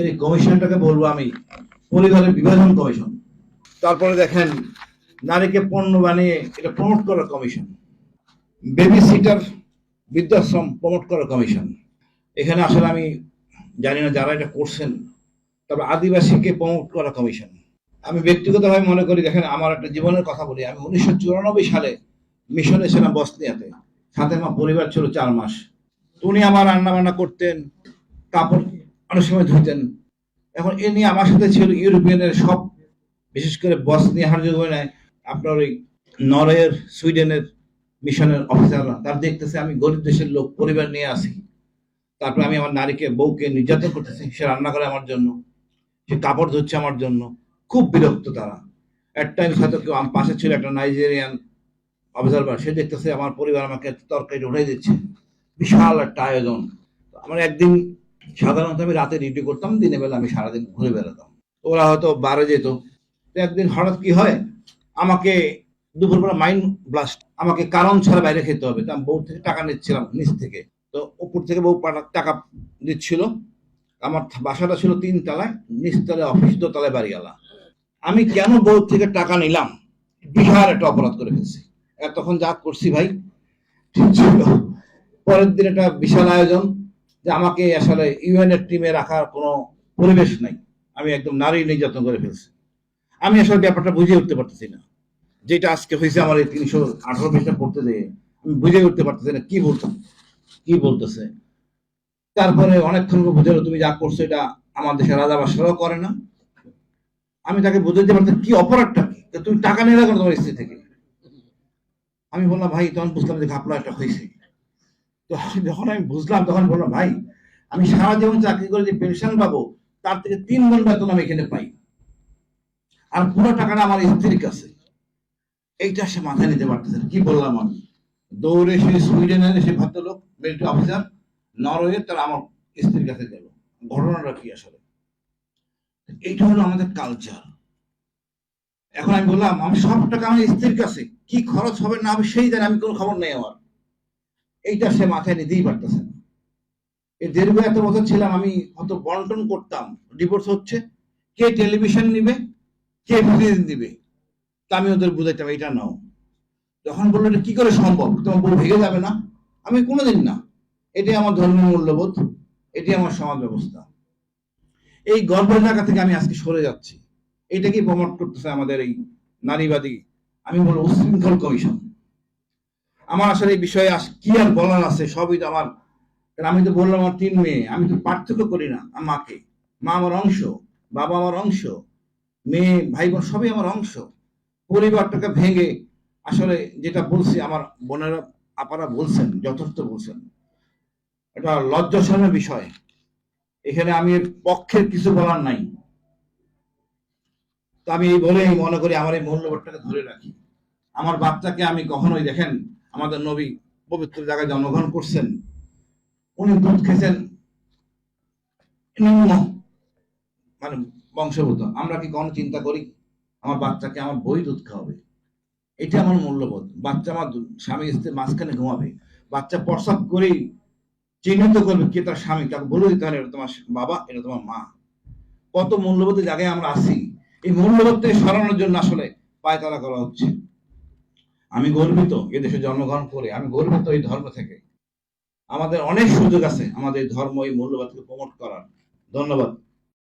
আজকের এই কমিশনটাকে বলব আমি পরিবারের বিভাজন কমিশন। তারপরে দেখেন, নারীকে পণ্য বানিয়ে এটা প্রমোট করার কমিশন। বেবি সিটার বৃদ্ধাশ্রম প্রমোট করার কমিশন। এখানে আসলে আমি জানি না যারা এটা করছেন তারপর আদিবাসীকে প্রমোট করা কমিশন। আমি ব্যক্তিগতভাবে মনে করি, দেখেন, আমার একটা জীবনের কথা বলি। আমি উনিশশো চুরানব্বই সালে মিশনে ছিলাম বসনিয়াতে। সাথে আমার পরিবার ছিল চার মাস। উনি আমার রান্না বান্না করতেন কাপড় অনেক সময় ধুতেন এখন এ নিয়ে আমার সাথে ছিল ইউরোপিয়ানের সব, বিশেষ করে বসনিয়া হার্জেগোভিনায় আপনার ওই নরওয়ের, সুইডেনের মিশনের অফিসাররা, তার দেখতেছে আমি গরিব দেশের লোক, পরিবার নিয়ে আসি তারপরে আমি আমার নারীকে, বউকে নির্যাতন করতেছি, সে রান্না করে আমার জন্য, সে কাপড় ধুচ্ছে আমার জন্য। খুব বিরক্ত তারা। এক টাইম হয়তো কেউ আমার পাশে ছিল, একটা নাইজেরিয়ান অবজারভার সে দেখতেছে আমার পরিবার আমাকে তরকারি উঠে দিচ্ছে। বিশাল একটা আয়োজন। আমার একদিন সাধারণত আমি রাতে ডিউটি করতাম, দিনের বেলা আমি সারাদিন ঘুরে বেড়াতাম। ওরা হয়তো বারে যেত। একদিন হঠাৎ কি হয়, আমাকে দুপুরবেলা মাইন্ড ব্লাস্ট আমাকে কারণ ছাড়া বাইরে খেতে হবে। তো আমি বউ থেকে টাকা নিচ্ছিলাম নিচ থেকে। তো উপর থেকে বউ টাকা দিচ্ছিল। আমার বাসাটা ছিল তিন তলায় নিচতলায় অফিস দোতলায় বাড়িওয়ালা। আমি কেন বউ থেকে টাকা নিলাম? বিহার একটা অপরাধ করে ফেলছি। তখন যা করছি ভাই, ঠিক ছিল। পরের দিন একটা বিশাল আয়োজন। যে আমাকে আসলে ইউএন এর টিমে রাখার কোনো পরিবেশ নাই। আমি একদম নারী নির্যাতন করে ফেলছি। আমি আসলে ব্যাপারটা বুঝে উঠতে পারতেছি না। যেটা আজকে হয়েছে আমার এই তিনশো আঠারো পৃষ্ঠা পড়তে দিয়ে আমি বুঝে উঠতে পারতেছি না কি বলতো, কি বলতেছে। তারপরে অনেকক্ষণ বুঝালো, তুমি যা করছ এটা আমার দেশের রাজা বাসারাও করে না। আমি তাকে বুঝাতে পারতাম কি অপরাধটা কি? তুমি টাকা নিয়ে রাখো তোমার স্ত্রী থেকে? আমি বললাম, ভাই, তখন বুঝলাম যে ঘাপলা একটা হয়েছে। যখন আমি বুঝলাম, তখন বললাম ভাই, আমি সারা জীবন চাকরি করে যে পেনশন পাবো, তার থেকে তিন গুণ বেতন আমি এখানে পাই। আর পুরো টাকাটা আমার স্ত্রীর কাছে। এইটা সে মাথায় নিতে পারতেছে কি বললাম আমি? দৌড়ে সে সুইডেনের সে ভদ্রলোক মিলিটারি অফিসার নরওয়ে তারা আমার স্ত্রীর কাছে গেল। ঘটনাটা কি আসলে? এইটা হলো আমাদের কালচার এখন আমি বললাম, আমি সব টাকা আমার স্ত্রীর কাছে, কি খরচ হবে না হবে সেই জানি আমি কোনো খবর নেই আমার। এইটা সে মাথায় নিতেই পারতেছে না। এই দীর্ঘ এত বছর ছিলাম আমি, হয়তো বন্টন করতাম ডিভোর্স হচ্ছে, কে টেলিভিশন নিবে, কে ফিরিয়ে দিবে তা আমি ওদের বুঝাইতাম এটা নাও। যখন বলল, এটা কি করে সম্ভব? তোমার বউ ভেঙে যাবে না? আমি কোনোদিন না। এটাই আমার ধর্মীয় মূল্যবোধ এটি আমার সমাজ ব্যবস্থা। এই গর্বের জায়গা থেকে আমি আজকে সরে যাচ্ছি। এটাকেই প্রমোট করতেছে আমাদের এই নারীবাদী, আমি বলব উশৃঙ্খল কমিশন। আমার আসলে এই বিষয়ে কি আর বলার আছে? সবই তো আমার আমি তো বললাম আমার তিন মেয়ে। আমি তো পার্থক্য করি না মাকে। মা আমার অংশ, বাবা আমার অংশ, মেয়ে ভাই বোন সবই আমার অংশ। পরিবারটাকে ভেঙে আসলে যেটা বলছি, আমার বোনেরা, আপারা বলছেন, যথার্থ বলছেন। এটা লজ্জাশনের বিষয়। এখানে আমি পক্ষের কিছু বলার নাই। তো আমি এই বলেই মনে করি আমার এই মূল্যবোধটাকে ধরে রাখি। আমার বাচ্চাকে আমি কখনোই দেখেন আমাদের নবী পবিত্র জায়গায় জন্মগ্রহণ করছেন। উনি দুধ খেয়েছেন নিম্ন মানে বংশগত আমরা কি কখনো চিন্তা করি? আমার বাচ্চাকে আমার বই দুধ খাওয়াবে। এটা আমার মূল্যবোধ। বাচ্চা আমার স্বামী স্ত্রী মাঝখানে ঘুমাবে। বাচ্চা প্রসাব করেই চিহ্নিত করবে কে তার স্বামী। তাকে বলে দিতে হবে এটা তোমার বাবা, এটা তোমার মা। কত মূল্যবোধের জায়গায় আমরা আছি। এই মূল্যবোধ থেকে সরানোর জন্য আসলে পায়তারা করা হচ্ছে। আমি গর্বিত এ দেশে জন্মগ্রহণ করে, আমি গর্বিত এই ধর্ম থেকে। আমাদের অনেক সুযোগ আছে আমাদের ধর্ম এই মূল্যবাদকে প্রমোট করার। ধন্যবাদ।